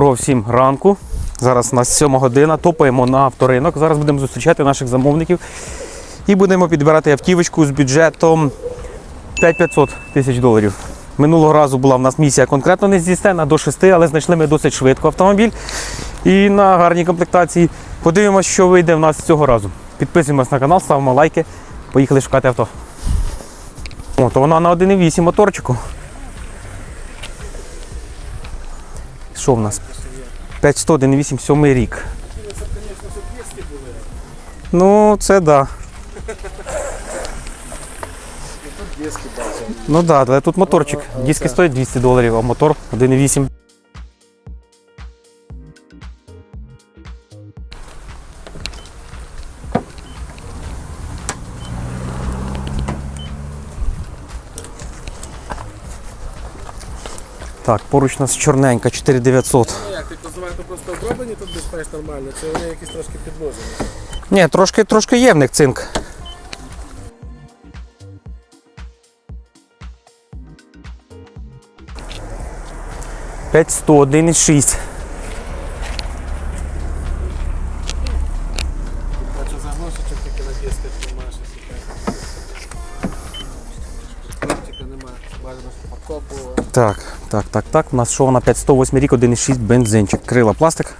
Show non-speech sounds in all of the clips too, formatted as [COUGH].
Доброго всім ранку. Зараз у нас 7 година, топаємо на авторинок. Зараз будемо зустрічати наших замовників і будемо підбирати автівочку з бюджетом 5500 тисяч доларів. Минулого разу була в нас місія конкретно не здійснена до 6, але знайшли ми досить швидко автомобіль і на гарній комплектації. Подивимося, що вийде в нас цього разу. Підписуємось на канал, ставимо лайки. Поїхали шукати авто. О, вона на 1,8 моторчику. Що в нас? 500, 1,8, 7 рік. Ну, це да. Ну да, але тут моторчик. Диски стоять 200 доларів, а мотор 1,8. Так, поруч у нас чорненька, 4900. Ну як, ти позиваєш, то просто оброблені тут безпеч нормально, чи вони якісь трошки підложені? Ні, трошки, трошки є в них цинк. П'ять сто, один і шість. Так, так, так, так. У нас що вона 508 рік, 1,6 бензинчик. Крила пластик.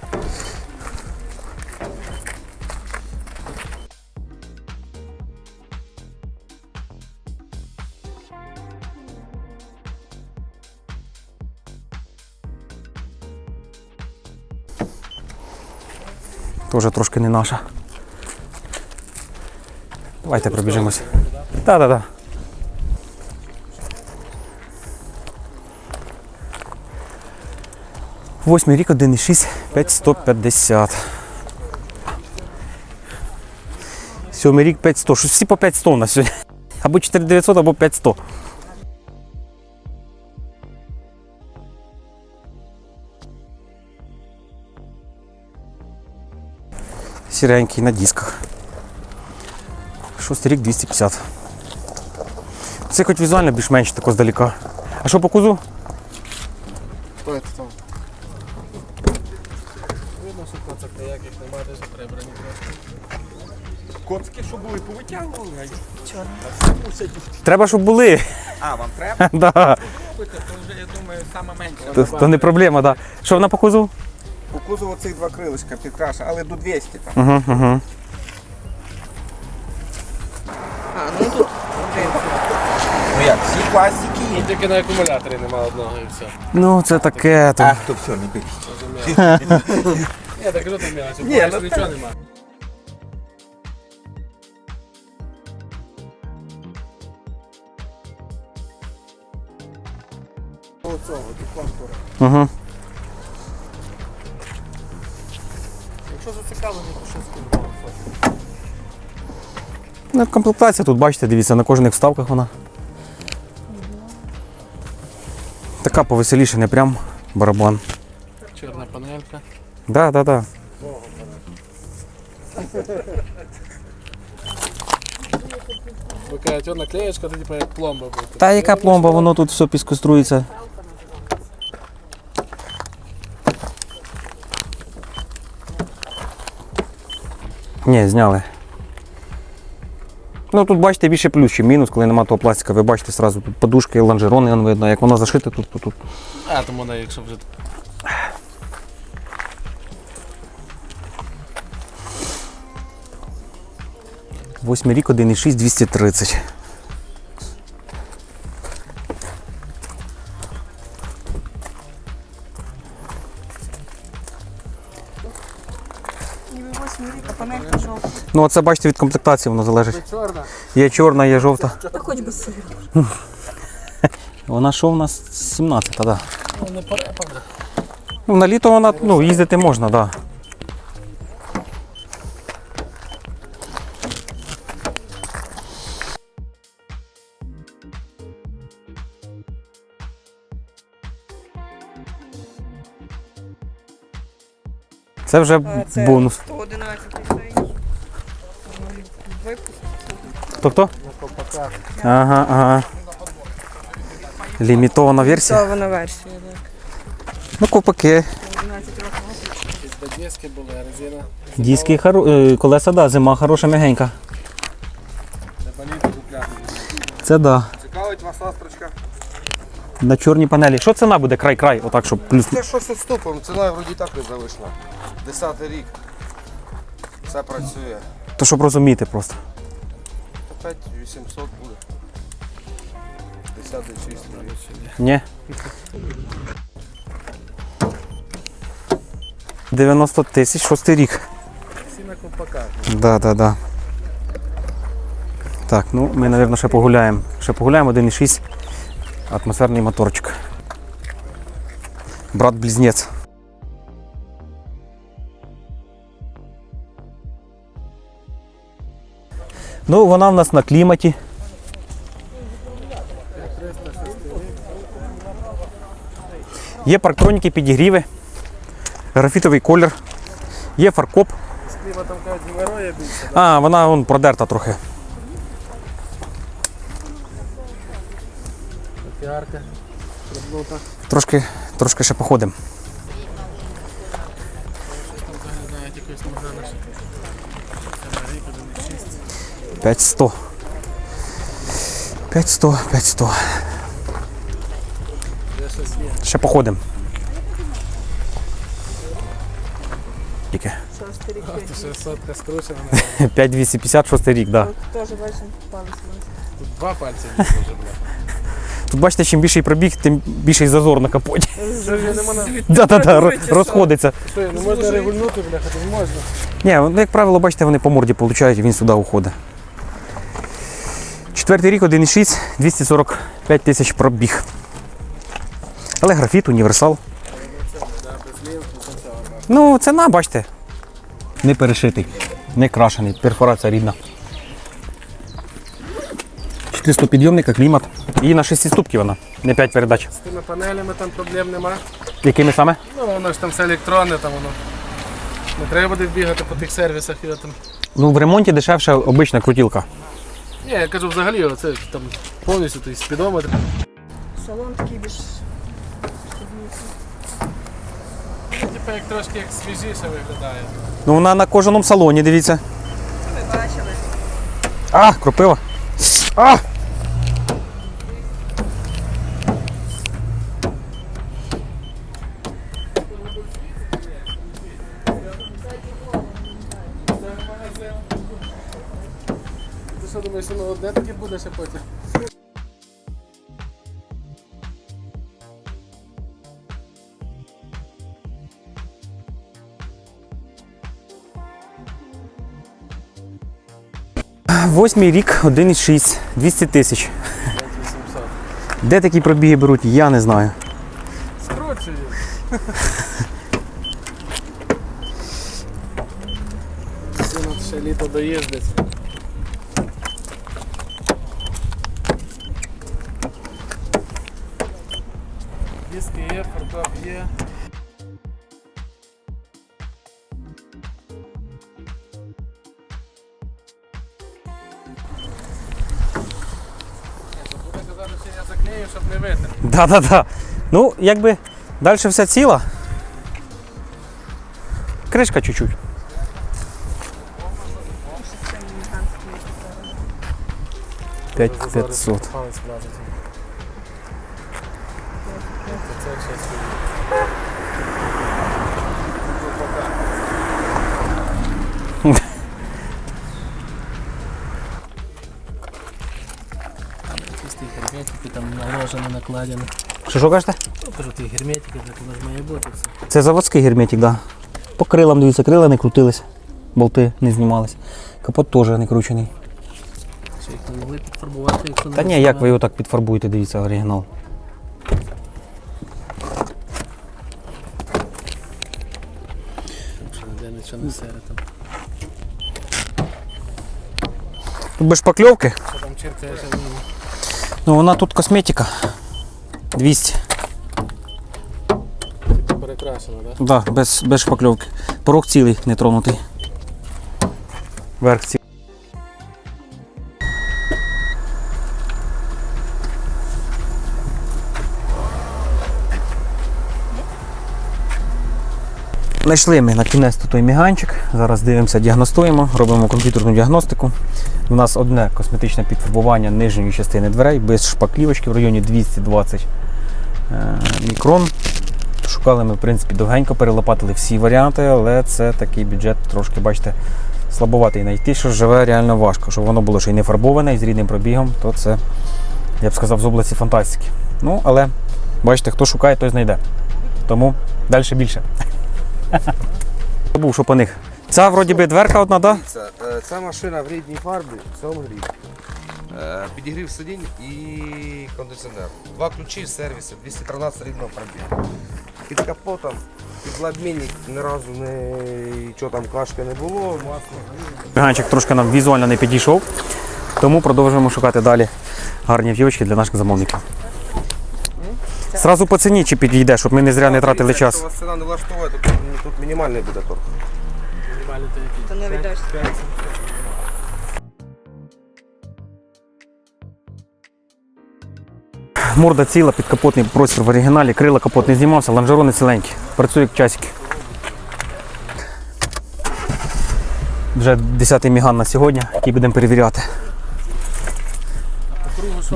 Тоже трошки не наша. Давайте пробіжимось. Так, так, так. Восьмий рік, 1,6, 5150. Сьомий рік 500. Щось всі по 500 у нас сьогодні. Або 4900, або 500. Сіренький на дисках. Шостий рік 250. Це хоч візуально більш-менш тако здаліка. А що по кузу? Хто це там? Видно, що коцак дуже прибрані трошки. Коцки, що були, повитягували. Треба, щоб були. А, вам [LAUGHS] треба? Да. То вже, я думаю, саме менше. То, то не проблема, так. Да. Що вона по кузову? По кузову цих два крилишка підкраша, але до 200 там. Угу, угу. Ну як, всі класики Ну, є. тільки на акумуляторі немає одного і все. Ну, це таке. То. А, то все, не беріть. [LAUGHS] Я так кажу, там мелочі, Ні, ну нічого немає. Оцього, ті контури. Угу. Якщо зацікавлені, то щось купимо. Ну, комплектація тут, бачите, дивіться, на кожних вставках вона. Така повеселіше, не прям барабан. Да, да, да. Ви кажете, одна клеєчка, то типу як пломба буде. Та яка пломба, воно тут все піскострується. Ні, зняли. Ну тут бачите більше плюс, чим мінус, коли немає того пластика. Ви бачите сразу тут подушки, лонжерони, видно, як воно зашите тут, то тут. А, тому вона, якщо вже Восьмий рік, 1,6, 230. Ніби восьмий рік, а панелька жовта. Ну оце бачите від комплектації воно залежить. чорна. Є чорна, є жовта. Та хоч би сиро. [LAUGHS] Вона що в нас 17, так. Да. Ну, не. Ну, на літо вона ну, їздити можна, так. Да. Це вже Це бонус. 111 цей. Випуск. Хто хто? Ага, ага. Лімітована версія. Готована версія, так. Ну, копаки. 12 років. Диски були, резина. Диски хоро... е, колеса, да, зима хороша м'ягенька. Треба літо купляти. Це да. Цікавить вас ластрочка? На чорній панелі. Що ціна буде край-край? Отак, щоб плюс. Це що з відступом, ціна вроді так не завишла. Десятий рік. Все працює. То щоб розуміти просто. Опять 800 буде. Десятий чистий рік. Ні. 90 тисяч, шостий рік. Всі на ковпаках. Да, да, да. Так, ну ми, мабуть, ще погуляємо. Ще погуляємо 1,6 атмосферний моторчик. Брат-близнець. Ну, вона в нас на кліматі. Є парктроніки, підігріви, графітовий колір, є фаркоп. З кліматом кажуть, геморроя більше. А, вона вон продерта трохи. Трошки, трошки ще походимо. 5100. 5100, 5100. Де щось є. Ще походимо. Тільки. [LAUGHS] Шостий рік. Ти сотка скручена. 5250, шостий рік, так. Да. Теж бачимо, палець. Тут два пальці може бути. Тут бачите, чим більший пробіг, тим більший зазор на капоті. Вже. Да-да-да, розходиться. Що, не можна регульнути, бляха, не можна. Ні, ну, як правило, бачите, вони по морді получають, і він сюди уходить. Четвертий рік, 1,6, 245 тисяч пробіг. Але графіт, універсал. Ну, ціна, бачите. Не перешитий, не крашений, перфорація рідна. 400 підйомника, клімат. І на 6 ступки вона, не 5 передач. З тими панелями там проблем нема. Якими саме? Ну, воно ж там все електронне, там воно. Не треба буде бігати по тих сервісах і там. Ну, в ремонті дешевша обична крутілка. Ні, я кажу взагалі, це там повністю той спідометр. Салон такий більш Типа як трошки як свіжіше виглядає. Ну, вона на кожному салоні, дивіться. ви бачили. А, кропива. А! Ти що воно одне буде ще потім? Восьмий рік, 1,6, 200 тисяч. Де такі пробіги беруть, я не знаю. Скручує. Сину ще літо доїздить. Диски є, фаркоп є. Буде казати, що я заклею, щоб не витер. Да-да-да. Ну, якби далі вся ціла. Кришка чуть-чуть. П'ять 500. Якісь ті герметики там наложені, накладені. Що що кажете? Ну, кажу, ті герметики, так воно ж має бути все. Це заводський герметик, да. По крилам, дивіться, крила не крутились, болти не знімались. Капот теж не кручений. Що їх не могли підфарбувати, якщо не Та ні, як ви його так підфарбуєте, дивіться, оригінал. Ніде нічого не сере там. Тут без шпакльовки. Що там чиркає. Ну вона тут косметика. 200. Типу перекрасила, так? Да, без, без шпакльовки. Порог цілий, не тронутий. Верх цілий. Знайшли ми на кінець той міганчик. Зараз дивимося, діагностуємо, робимо комп'ютерну діагностику. У нас одне косметичне підфарбування нижньої частини дверей без шпаклівочки в районі 220 е, мікрон. Шукали ми, в принципі, довгенько, перелопатили всі варіанти, але це такий бюджет трошки, бачите, слабоватий. Знайти, що живе реально важко. Щоб воно було ще й не фарбоване і з рідним пробігом, то це, я б сказав, з області фантастики. Ну, але бачите, хто шукає, той знайде. Тому далі більше. [LAUGHS] Забув, що по них. Ця вроді би дверка одна, так? Да? Е, Ця машина в рідній фарбі, сьомий рік. Е, Підігрів сидінь і кондиціонер. Два ключі, сервіси, 213 рідного пробігу. Під капотом, підладмінник ні разу не нічого там кашки не було, масло. Ганчик трошки нам візуально не підійшов, тому продовжуємо шукати далі гарні автівочки для наших замовників. Зразу по ціні чи підійде, щоб ми не зря не тратили час. Якщо вас ціна не влаштовує, то тут, мінімальний буде торг. Мінімальний то який? То не віддасть. Морда ціла, підкапотний простір в оригіналі, крила капот не знімався, лонжерони ціленькі. Працює як часики. Вже 10-й міган на сьогодні, який будемо перевіряти.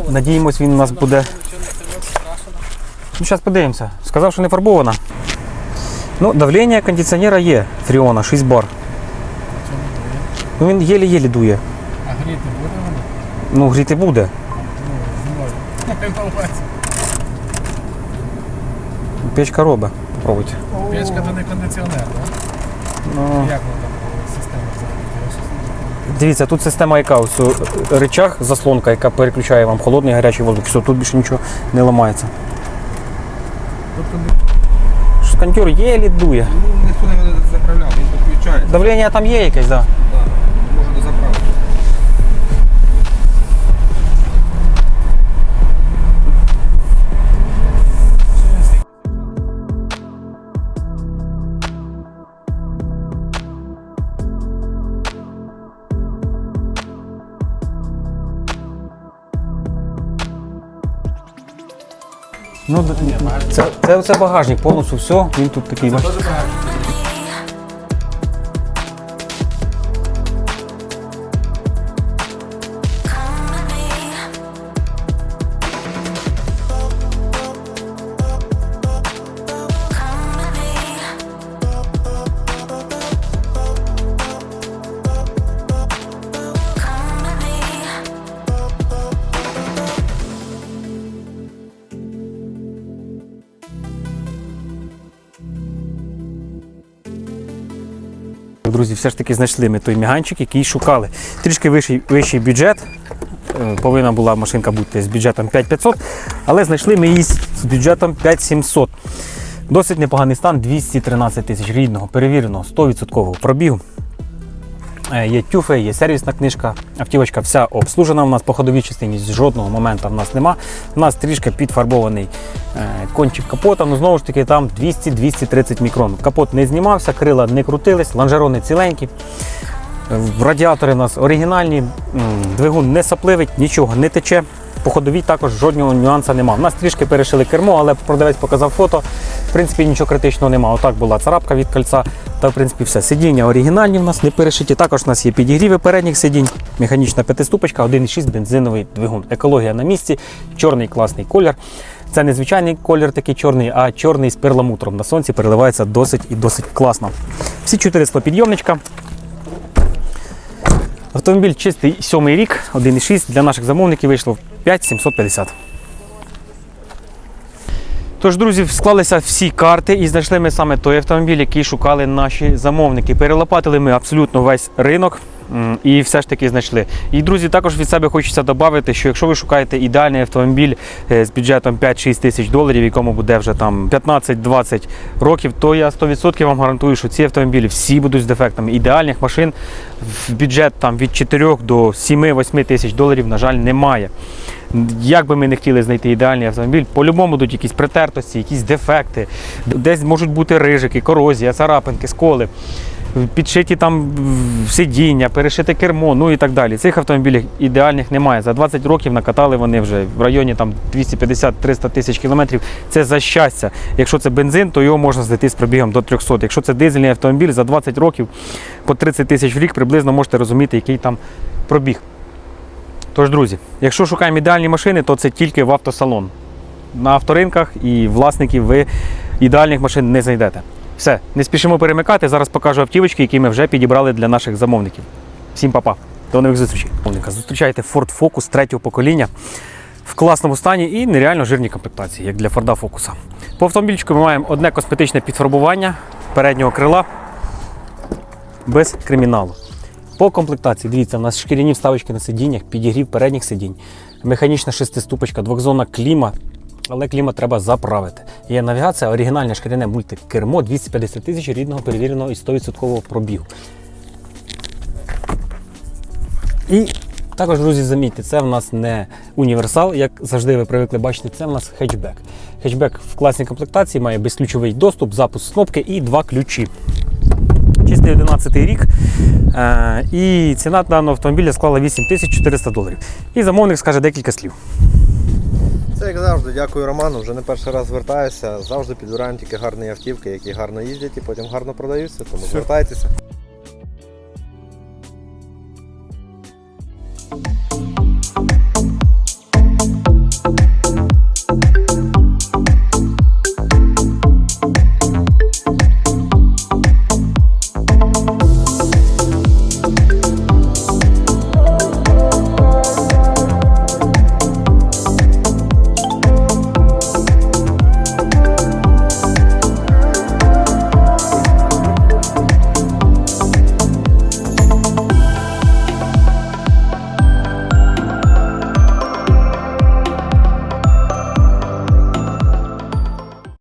Надіємось, він у нас буде. Ну, зараз подивимося. Сказав, що не фарбована. Ну, давлення кондиціонера є. Фріона, 6 бар. Ну він єлі-єлі дує. А гріти буде воно? Ну, гріти буде. Увазі. Печка робить. Попробуйте. Печка то не кондиціонер, так? Ну, Як воно там система дивіться, тут система яка? Ось речах, заслонка, яка переключає вам холодний і гарячий воздух. Все, тут більше нічого не ламається. Тобто Шкантюр єлі дує. Ну, ніхто не заправляв, він підключається. Давлення там є якесь, так. Да. Ну, це, це, це багажник, повністю все. Він тут такий. бачите. Дуже багато. Все ж таки знайшли ми той міганчик, який шукали. Трішки вищий, вищий бюджет. Е, Повинна була машинка бути з бюджетом 5500, але знайшли ми її з бюджетом 5700. Досить непоганий стан, 213 тисяч рідного, перевіреного, 100% пробігу. Е, Є тюфи, є сервісна книжка. Автівочка вся обслужена. У нас по ходовій частині жодного моменту в нас нема. У нас трішки підфарбований е, кончик капота. Ну знову ж таки там 200-230 мікрон. Капот не знімався, крила не крутились, лонжерони ціленькі. Радіатори у нас оригінальні, двигун не сапливить, нічого не тече. По ходовій також жодного нюансу немає. У нас трішки перешили кермо, але продавець показав фото. В принципі, нічого критичного немає. Отак була царапка від кольця. Та в принципі все. Сидіння оригінальні в нас не перешиті. Також у нас є підігріви передніх сидінь, механічна п'ятиступочка, 1,6 бензиновий двигун. Екологія на місці, чорний класний колір. Це не звичайний колір такий чорний, а чорний з перламутром. На сонці переливається досить і досить класно. Всі чотири склопідйомничка. Автомобіль чистий сьомий рік, 1,6 для наших замовників вийшло в 5750. Тож, друзі, склалися всі карти і знайшли ми саме той автомобіль, який шукали наші замовники. Перелопатили ми абсолютно весь ринок і все ж таки знайшли. І, друзі, також від себе хочеться додати, що якщо ви шукаєте ідеальний автомобіль е, з бюджетом 5-6 тисяч доларів, якому буде вже там 15-20 років, то я 100% вам гарантую, що ці автомобілі всі будуть з дефектами. Ідеальних машин в бюджет там від 4 до 7-8 тисяч доларів, на жаль, немає. Як би ми не хотіли знайти ідеальний автомобіль, по-любому будуть якісь притертості, якісь дефекти, десь можуть бути рижики, корозія, царапинки, сколи. Підшиті там сидіння, перешите кермо, ну і так далі. Цих автомобілів ідеальних немає. За 20 років накатали вони вже в районі там 250-300 тисяч кілометрів. Це за щастя. Якщо це бензин, то його можна знайти з пробігом до 300. Якщо це дизельний автомобіль за 20 років по 30 тисяч в рік, приблизно можете розуміти, який там пробіг. Тож, друзі, якщо шукаємо ідеальні машини, то це тільки в автосалон. На авторинках і власників ви ідеальних машин не знайдете. Все, не спішимо перемикати. Зараз покажу автівочки, які ми вже підібрали для наших замовників. Всім па-па. До нових зустрічей. Зустрічайте Ford Focus третього покоління в класному стані і нереально жирній комплектації, як для Ford Focus. По автомобільчику ми маємо одне косметичне підфарбування переднього крила без криміналу. По комплектації, дивіться, у нас шкіряні вставочки на сидіннях, підігрів передніх сидінь, механічна шестиступочка, двохзонна кліма, але клімат треба заправити. Є навігація, оригінальне шкіряне мультикермо 250 тисяч рідного перевіреного і 100% пробігу. І також, друзі, замітьте, це в нас не універсал, як завжди ви привикли бачити, це в нас хетчбек. Хетчбек в класній комплектації має безключовий доступ, запуск кнопки і два ключі. Чистий 11 рік. Е, і ціна даного автомобіля склала 8400 доларів. І замовник скаже декілька слів. Це як завжди, дякую Роману, вже не перший раз звертаюся. Завжди підбираємо тільки гарні автівки, які гарно їздять і потім гарно продаються, тому Все. звертайтеся.